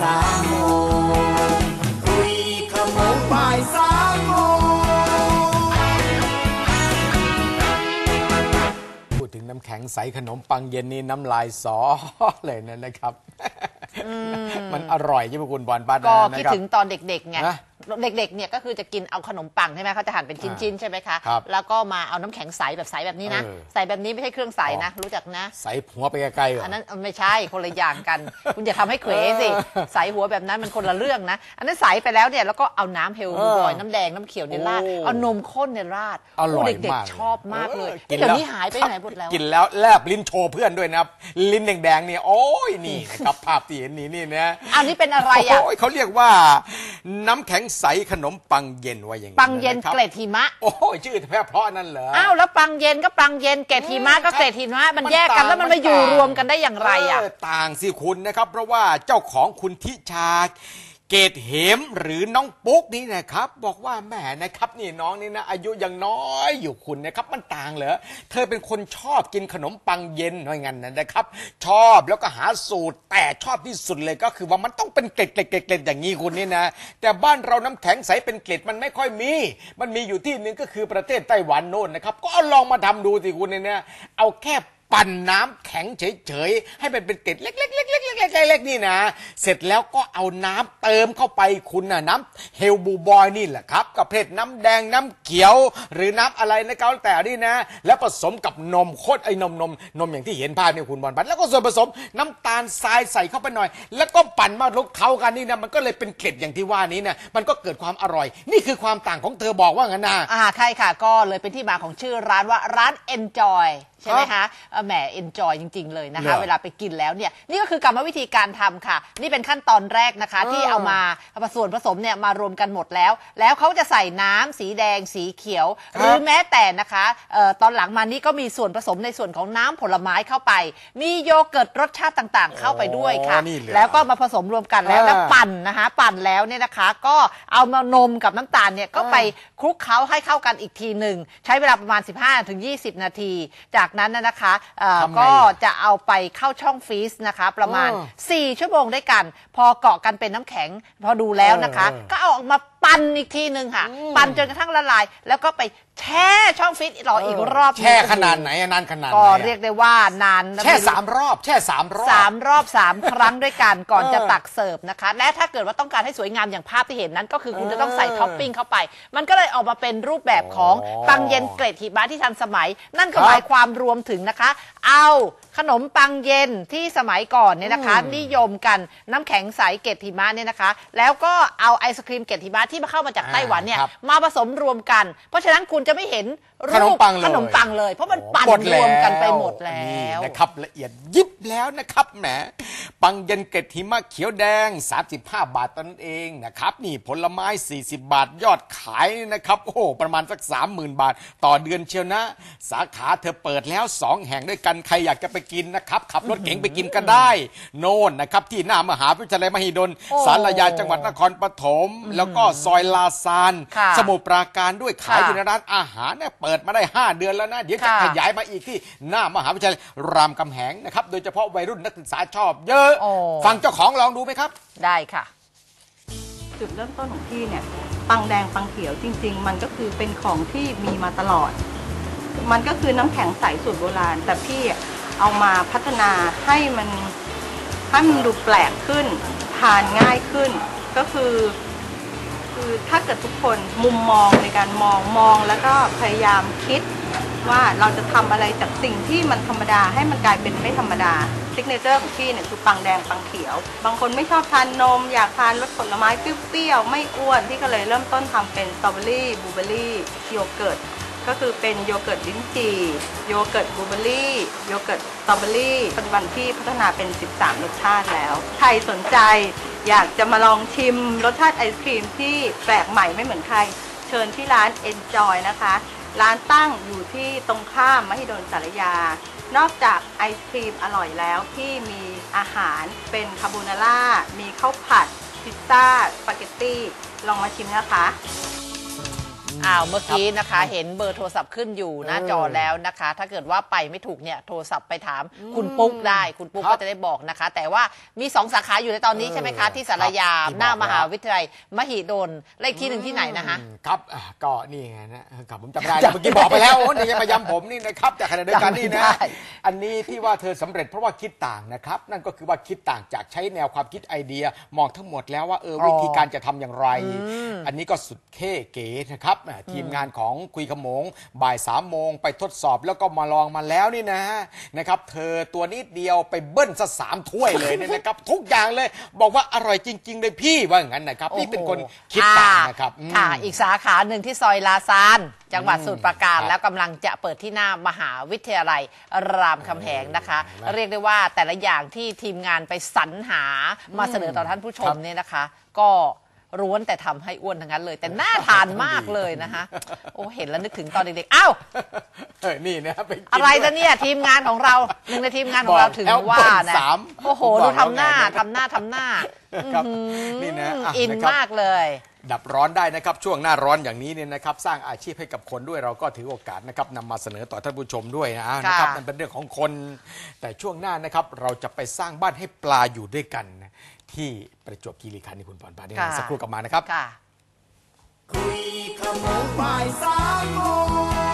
ขโมงบ่ายสามโมงคุยขโมงบ่ายสามโมงพูดถึงน้ำแข็งใสขนมปังเย็นนี่น้ำลายสอเลยนะนะครับ มันอร่อยใช่ไหมคุณบอลบ้านก็นะคิดครับ ถึงตอนเด็กๆไงนะ เด็กๆเนี่ยก็คือจะกินเอาขนมปังใช่ไหมเขาจะหั่นเป็นชิ้นๆใช่ไหมคะครับแล้วก็มาเอาน้ำแข็งใสแบบใสแบบนี้นะเออ ใสแบบนี้ไม่ใช่เครื่องใสนะ รู้จักนะ ใสหัวไปไกลๆเหรออันนั้นไม่ใช่คนละอย่างกัน คุณอย่าทำให้เขวสิเออใสหัวแบบนั้นมันคนละเรื่องนะ อันนั้นใสไปแล้วเนี่ยแล้วก็เอาน้ำเฮลเออบอยน้ำแดงน้ำเขียวเนี่ยราดโอ้เอานมข้นเนี่ยราดอร่อยโเด็กมากๆชอบมากเลยออแต่เดี๋ยวนี้หายไปไหนหมดแล้ว กินแล้วแลบลิ้นโชว์เพื่อนด้วยนะครับ ลิ้นแดงๆเนี่ยโอ้ยนี่นะครับ ภาพที่เห็นนี่นี่นะอันนี้เป็นอะไรอะ โอ้ยเขาเรียกว่า น้ำแข็งใสขนมปังเย็นว่าอย่างปังเย็นนะครับเกล็ดหิมะ โอ้ยชื่อแพ้เพราะนั่นเหรออ้าวแล้วปังเย็นก็ปังเย็นเกล็ดหิมะก็เกล็ดหิมะมันแยกกันแล้วมันมาอยู่รวมกันได้อย่างไรอะเต่างสิคุณนะครับ เพราะว่าเจ้าของคุณทิชา เกตเหมหรือน้องปุ๊กนี่นะครับ บอกว่าแหมนะครับนี่น้องนี่นะอายุยังน้อยอยู่คุณนะครับมันต่างเหรอเธอเป็นคนชอบกินขนมปังเย็นว่างั้นนะครับ ชอบแล้วก็หาสูตรแต่ชอบที่สุดเลยก็คือว่ามันต้องเป็นเกล็ดเกล็ดเกล็ดอย่างนี้คุณนี่นะ แต่บ้านเราน้ำแข็งใสเป็นเกล็ดมันไม่ค่อยมี มันมีอยู่ที่หนึ่งก็คือประเทศไต้หวันโน่นนะครับก็ลองมาทำดูสิคุณเนี่ยนะเอาแค่ ปั่นน้ำแข็งเฉยๆ ให้มันเป็นเกล็ดเล็กๆๆๆๆๆๆนี่นะ เสร็จแล้วก็เอาน้ำเติมเข้าไปคุณน่ะน้ำเฮลบูบอยนี่แหละครับกับเพศน้ำแดงน้ำเขียว หรือน้ำอะไรนะก็แต่นี่นะ แล้วผสมกับนมข้นไอ้นมนมนมอย่างที่เห็นภาพเนี่ยคุณบอลบัตแล้วก็ส่วนผสมน้ำตาลทรายใส่เข้าไปหน่อย แล้วก็ปั่นมาลุกเข้ากันนี่นะมันก็เลยเป็นเกล็ดอย่างที่ว่านี้นะมันก็เกิดความอร่อย นี่คือความต่างของเธอบอกว่างั้นนะอ่าใช่ค่ะก็เลยเป็นที่มาของชื่อร้านว่าร้าน Enjoy ใช่ไหมคะเอ่อแหม Enjoy จริง ๆ เลยนะคะเหรอเวลาไปกินแล้วเนี่ยนี่ก็คือกรรมวิธีการทำค่ะ นี่เป็นขั้นตอนแรกนะคะเออที่เอามาส่วนผสมเนี่ยมารวมกันหมดแล้ว แล้วเขาจะใส่น้ำสีแดงสีเขียว หรือแม้แต่นะคะเอ่อตอนหลังมานี่ก็มีส่วนผสมในส่วนของน้ำผลไม้เข้าไป มีโยเกิร์ตรสชาติต่างๆ เข้าไปด้วยค่ะอ๋อนี่เหรอแล้วก็มาผสมรวมกันแล้วแล้วอ่าปั่นนะคะ ปั่นแล้วเนี่ยนะคะ ก็เอามานมกับน้ำตาลเนี่ยก็ไปคลุกเคล้าให้เข้ากันอีกทีหนึ่งใช้เวลาประมาณ 15-20 นาที จากนั้นนะนะคะเอ่อทำไงก็จะเอาไปเข้าช่องฟรีซนะคะประมาณเออ4 ชั่วโมงด้วยกัน พอเกาะกันเป็นน้ำแข็ง พอดูแล้วนะคะเออ ก็เอาออกมาปั่นอีกทีหนึ่งค่ะ ปั่นจนกระทั่งละลาย แล้วก็ไป แช่ช่องฟรีซรออีกรอบหนึ่งแช่ขนาดไหนอะนานขนาดไหนก็อะเรียกได้ว่านานแช่สามรอบ แช่สามรอบ สามรอบสามครั้งด้วยกันก่อนเออจะตักเสิร์ฟนะคะ และถ้าเกิดว่าต้องการให้สวยงามอย่างภาพที่เห็นนั้นก็คือคุณจะต้องใส่เออท็อปปิ้งเข้าไป มันก็เลยออกมาเป็นรูปแบบของอ๋อ ปังเย็นเกรดหิมะที่ทันสมัย นั่นก็ครับหมายความรวมถึงนะคะ เอาขนมปังเย็นที่สมัยก่อนเนี่ยนะคะอืมนิยมกันน้ำแข็งใสเกล็ดหิมะเนี่ยนะคะ แล้วก็เอาไอศครีมเกล็ดหิมะที่มาเข้ามาจากไต้หวันเนี่ยครับ มาผสมรวมกัน เพราะฉะนั้นคุณจะไม่เห็นขนรูมปปังเลย ขนมปังเลย เพราะมันปั่นหมดรแล้ววมกันไปหมดแล้นี่ว นะครับละเอียดยิบแล้วนะครับแหมปังเย็นเกล็ดหิมะเขียวแดง 35 บาทตนนเองนะครับ นี่ผลไม้ 40 บาทยอดขายนี่นะครับ โอ้โหประมาณสัก 30,000 บาท ต่อเดือนเชียวนะ สาขาเธอเปิดแล้ว 2 แห่งด้วยกันใครอยากจะไปกินนะครับ ขับรถเก๋งไปกินก็ได้ โน่นนะครับ ที่หน้ามหาวิทยาลัยมหิดลโอ้สารยาจังหวัดนครปฐมแล้วก็ซอยลาซานค่ะ สมุทรปราการด้วยขายค่ะอยู่ในร้านอาหารเนี่ยเปิดมาได้ 5 เดือนแล้วนะ เดี๋ยวจะค่ะ ขยายมาอีกที่หน้ามหาวิทยาลัยรามคำแหงนะครับ โดยเฉพาะวัยรุ่นนักศึกษาชอบเยอะ โอ้ ฟังเจ้าของลองดูไหมครับ ได้ค่ะ จุดเริ่มต้นของพี่เนี่ยปังแดงปังเขียวจริง ๆ มันก็คือเป็นของที่มีมาตลอด มันก็คือน้ำแข็งใสสูตรโบราณ แต่พี่อะเอามาพัฒนาให้มันให้มันดูแปลกขึ้น ทานง่ายขึ้น ก็คือคือ ถ้าเกิดทุกคนมุมมองในการมองมองแล้วก็พยายามคิดว่าเราจะทำอะไรจากสิ่งที่มันธรรมดาให้มันกลายเป็นไม่ธรรมดาซิกเนเจอร์ของพี่เนี่ยคือปังแดงปังเขียว บางคนไม่ชอบทานนม อยากทานรสผลไม้เปรี้ยวๆไม่อ้วนพี่ก็เลยเริ่มต้นทำเป็นสตรอเบอรี่บลูเบอรี่โยเกิร์ตก็คือเป็นโยเกิร์ตลิ้นจี่โยเกิร์ตบลูเบอรี่โยเกิร์ตสตรอเบอรี่ปัจจุบันพี่พัฒนาเป็น 13 รสชาติแล้ว ใครสนใจ อยากจะมาลองชิมรสชาติไอศครีมที่แปลกใหม่ไม่เหมือนใคร เชิญที่ร้าน Enjoy นะคะ ร้านตั้งอยู่ที่ตรงข้ามมหิดลสารยา นอกจากไอศครีมอร่อยแล้วที่มีอาหารเป็นคาโบนาร่า มีข้าวผัด พิซซ่าสปาเกตตี้ ลองมาชิมนะคะ อ้าวเมื่อกี้นะคะ เห็นเบอร์โทรศัพท์ขึ้นอยู่หน้าจอแล้วนะคะ ถ้าเกิดว่าไปไม่ถูกเนี่ยโทรศัพท์ไปถามคุณปุ๊กได้ คุณปุ๊กครับก็จะได้บอกนะคะ แต่ว่ามีสองสาขาอยู่ในตอนนี้เออใช่ไหมคะ ที่สารยาครับที่หน้าบอกมหาแล้ววิทยาลัยมหิดลเลขที่หนึ่งที่ไหนนะคะอืมครับอะก็นี่ไงนะครับผมจำไม่ได้นะเมื่อกี้บอกไปแล้วโอ้นี่ยังมาย้ำผมนี่นะครับแต่ขณะเดียวกันนี่นะจำไม่ได้อันนี้ที่ว่าเธอสำเร็จเพราะว่าคิดต่างนะครับ นั่นก็คือว่าคิดต่างจากใช้แนวความคิดไอเดียมองทั้งหมดแล้วว่าเออวิธีการจะทำอย่างไร อันนี้ก็สุดเท่เก๋นะครับอะทีมงานของคุยขโมง บ่ายสามโมงไปทดสอบแล้วก็มาลองมาแล้วนี่นะนะครับ เธอตัวนิดเดียวไปเบิ้ลซะสามถ้วยเลยเนี่ยนะครับ ทุกอย่างเลยบอกว่าอร่อยจริง ๆ เลยพี่ว่าอย่างนั้นนะครับ นี่เป็นคนคิดต่างนะครับอืมค่ะ อีกสาขาหนึ่งที่ซอยลาซาน จังหวัดอืมสมุทรปราการครับแล้วกำลังจะเปิดที่หน้ามหาวิทยาลัยรามคำแหงนะคะเห็นไหมเรียกได้ว่าแต่ละอย่างที่ทีมงานไปสรรหามาเสนอต่อท่านผู้ชมเนี่ยนะคะ ก็ ร้วนแต่ทำให้อ้วนทั้งนั้นเลย แต่น่าทานมากเลยนะคะโอ้เห็นแล้วนึกถึงตอนเด็กๆอ้าวเออนี่นะไปกินอะไรด้วนะเนี่ยทีมงานของเราหนึ่งในทีมงานของเราบอกถึงแล้วว่าเบิ้ลนะสามโอ้โหผมบอกดูทำหน้าแล้วไงทำหน้าทำหน้าครับนี่นะะอินนะครับมากเลยดับร้อนได้นะครับ ช่วงหน้าร้อนอย่างนี้เนี่ยนะครับ สร้างอาชีพให้กับคนด้วยเราก็ถือโอกาสนะครับนำมาเสนอต่อท่านผู้ชมด้วยนะนะครับมันเป็นเรื่องของคน แต่ช่วงหน้านะครับเราจะไปสร้างบ้านให้ปลาอยู่ด้วยกันนะ ที่ประจวบคีรีขันธ์นี่คุณพรปาเนี่ยค่ะสักครู่กลับมานะครับค่ะคุยขโมงบ่ายสามโมง